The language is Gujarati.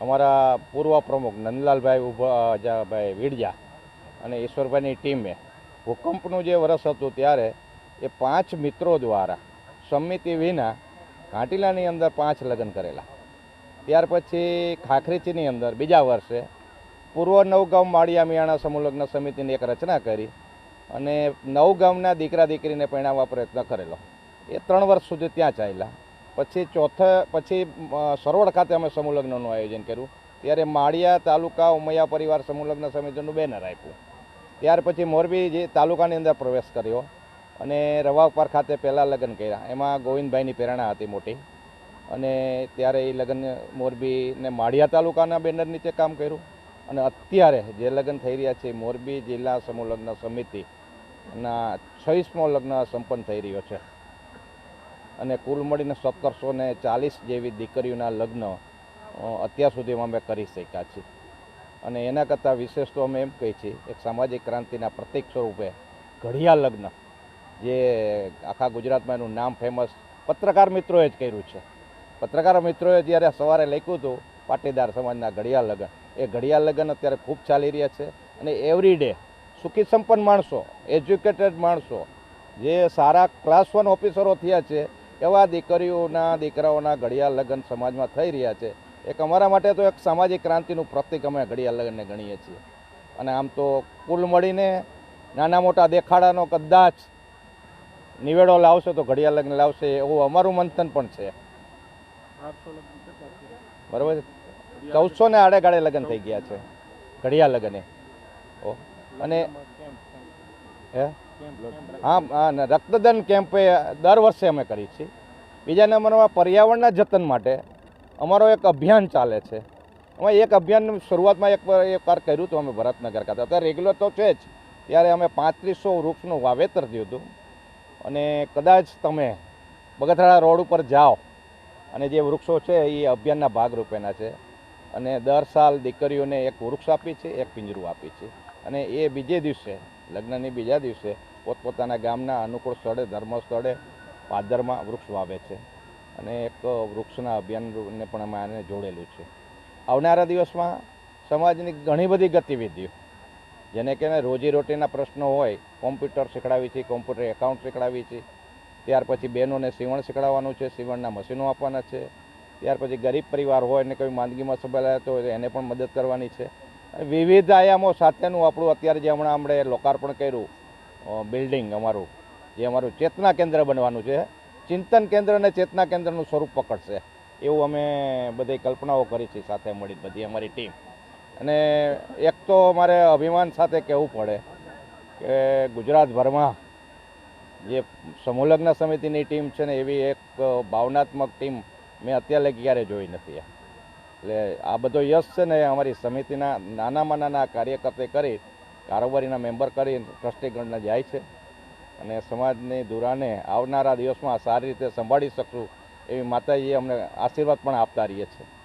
અમારા પૂર્વ પ્રમુખ નંદલાલભાઈ ઊભા જા- ભાઈ અને ઈશ્વરભાઈની ટીમે ભૂકંપનું જે વરસ હતું ત્યારે એ પાંચ મિત્રો દ્વારા સમિતિ વિના ઘાટીલાની અંદર પાંચ લગ્ન કરેલા. ત્યાર પછી ખાખરીચીની અંદર બીજા વર્ષે પૂર્વ નવગામ માળિયા મિયાણા સમૂહલગ્ન સમિતિની એક રચના કરી અને નવગામના દીકરા દીકરીને પરણાવવા પ્રયત્ન કરેલો. એ ત્રણ વર્ષ સુધી ત્યાં ચાલ્યા. પછી ચોથા, પછી સરોવર ખાતે અમે સમૂહલગ્નનું આયોજન કર્યું. ત્યારે માળિયા તાલુકા ઉમૈયા પરિવાર સમૂહલગ્ન સમિતિનું બેનર આપ્યું. ત્યાર પછી મોરબી જે તાલુકાની અંદર પ્રવેશ કર્યો અને રવાપર ખાતે પહેલાં લગ્ન કર્યા. એમાં ગોવિંદભાઈની પ્રેરણા હતી મોટી. અને ત્યારે એ લગ્ન મોરબી ને માળિયા તાલુકાના બેનર નીચે કામ કર્યું. અને અત્યારે જે લગ્ન થઈ રહ્યા છે મોરબી જિલ્લા સમૂહ સમિતિના છવ્વીસમો લગ્ન સંપન્ન થઈ રહ્યો છે. અને કુલ મળીને સત્તરસો ને ચાલીસ જેવી દીકરીઓના લગ્ન અત્યાર સુધીમાં અમે કરી શક્યા છીએ. અને એના કરતાં વિશેષ તો અમે એમ કહીએ છીએ, એક સામાજિક ક્રાંતિના પ્રતીક સ્વરૂપે ઘડિયા લગ્ન, જે આખા ગુજરાતમાં એનું નામ ફેમસ પત્રકાર મિત્રોએ જ કર્યું છે. પત્રકાર મિત્રોએ જ્યારે સવારે લખ્યું હતું, પાટીદાર સમાજના ઘડિયાળ લગ્ન, એ ઘડિયાળ લગ્ન અત્યારે ખૂબ ચાલી રહ્યા છે અને એવરી ડે સુખી સંપન્ન માણસો એજ્યુકેટેડ માણસો, જે સારા ક્લાસ વન ઓફિસરો થયા છે એવા દીકરીઓના, દીકરાઓના ઘડિયાળ લગ્ન સમાજમાં થઈ રહ્યા છે. એક અમારા માટે તો એક સામાજિક ક્રાંતિનું પ્રતિક અમે ઘડિયાળ લગ્નને ગણીએ છીએ. અને આમ તો કુલ મળીને નાના મોટા દેખાડાનો કદાચ નિવેડો લાવશે તો ઘડિયાળ લગ્ન લાવશે એવું અમારું મંથન પણ છે. બરાબર ચૌદસો ને આડે લગ્ન થઈ ગયા છે. ઘડિયાળ લગ્ને. ઓ અને હે? હા રક્તદાન કેમ્પ દર વર્ષે અમે કરીએ છીએ. બીજા નંબરમાં પર્યાવરણના જતન માટે અમારો એક અભિયાન ચાલે છે. અમે એક અભિયાન શરૂઆતમાં એક વાર કર્યું હતું અમે ભરતનગર ખાતે. અત્યારે રેગ્યુલર તો છે જ. ત્યારે અમે પાંત્રીસો વૃક્ષનું વાવેતર થયું હતું. અને કદાચ તમે બગથરાળા રોડ ઉપર જાઓ અને જે વૃક્ષો છે એ અભિયાનના ભાગરૂપેના છે. અને દર સાલ દીકરીઓને એક વૃક્ષ આપી છે, એક પિંજરું આપી છે. અને એ બીજે દિવસે, લગ્નની બીજા દિવસે, પોતપોતાના ગામના અનુકૂળ સ્થળે, ધર્મ સ્થળે પાદરમાં વૃક્ષ વાવે છે. અને એક વૃક્ષના અભિયાનને પણ અમે આને જોડેલું છે. આવનારા દિવસમાં સમાજની ઘણી બધી ગતિવિધિઓ, જેને કે રોજીરોટીના પ્રશ્નો હોય, કોમ્પ્યુટર શીખડાવી છે, કોમ્પ્યુટર એકાઉન્ટ શીખડાવી છે, ત્યાર પછી બહેનોને સીવણ શીખડાવવાનું છે, સીવણના મશીનો આપવાના છે, ત્યાર પછી ગરીબ પરિવાર હોય ને કોઈ માંદગીમાં સંભાળાયા તો એને પણ મદદ કરવાની છે. વિવિધ આયામો સાથેનું આપણું અત્યારે જે હમણાં આપણે લોકાર્પણ કર્યું બિલ્ડિંગ અમારું, જે અમારું ચેતના કેન્દ્ર બનવાનું છે. ચિંતન કેન્દ્ર અને ચેતના કેન્દ્રનું સ્વરૂપ પકડશે, એવું અમે બધી કલ્પનાઓ કરી છે, સાથે મળી બધી અમારી ટીમ અને એક તો મારે અભિમાન સાથે કહેવું પડે કે ગુજરાતભરમાં જે સમૂહલગ્ન સમિતિની ટીમ છે ને એવી એક ભાવનાત્મક ટીમ મેં અત્યારે ક્યારે જોઈ નથી. એટલે આ બધો યશ છે ને અમારી સમિતિના નાનામાં નાના કાર્યકર્તે કરી, કારોબારીના મેમ્બર કરી ટ્રસ્ટીગણને જાય છે. અને સમાજની ધુરાને આવનારા દિવસમાં સારી રીતે સંભાળી શકશું એવી માતાજીએ અમને આશીર્વાદ પણ આપતા રહીએ છીએ.